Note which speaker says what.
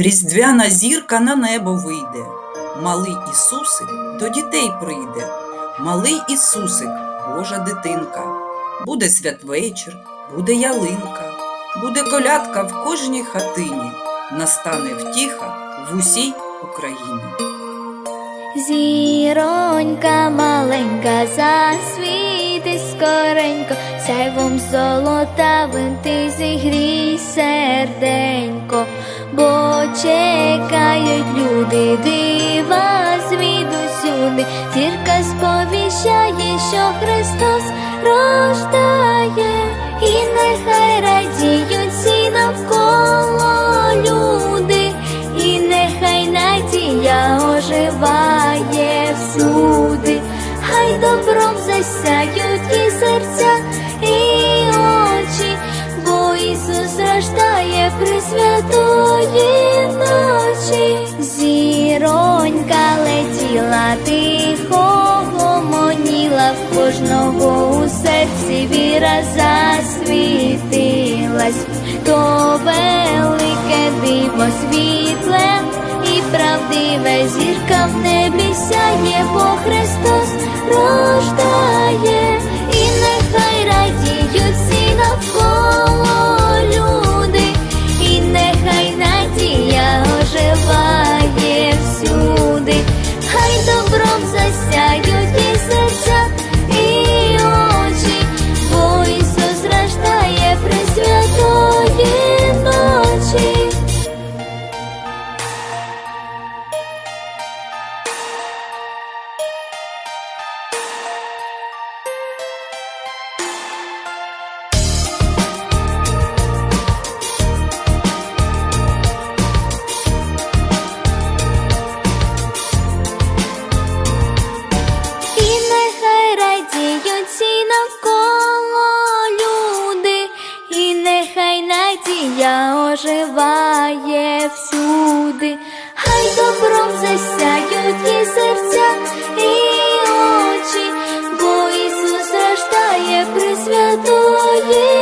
Speaker 1: Різдвяна зірка на небо вийде, малий Ісусик до дітей прийде, малий Ісусик, Божа дитинка. Буде святвечір, буде ялинка, буде колядка в кожній хатині, настане втіха в усій Україні.
Speaker 2: Зіронька маленька засвіти скоренько, сяйвом золотавим ти люди дива звідусюди, зірка сповіщає, що Христос рождає, і нехай радіють всі навколо люди, і нехай надія оживає всюди, хай добром засяють і серця, і очі, бо Ісус рождає при тихо, гомоніла в кожного у серці віра засвітилась, то велике диво світле і правдиве зірка в небі сяє, по Христос оживає всюди, хай добром засяють і серця, і очі, бо Ісус рождає при святої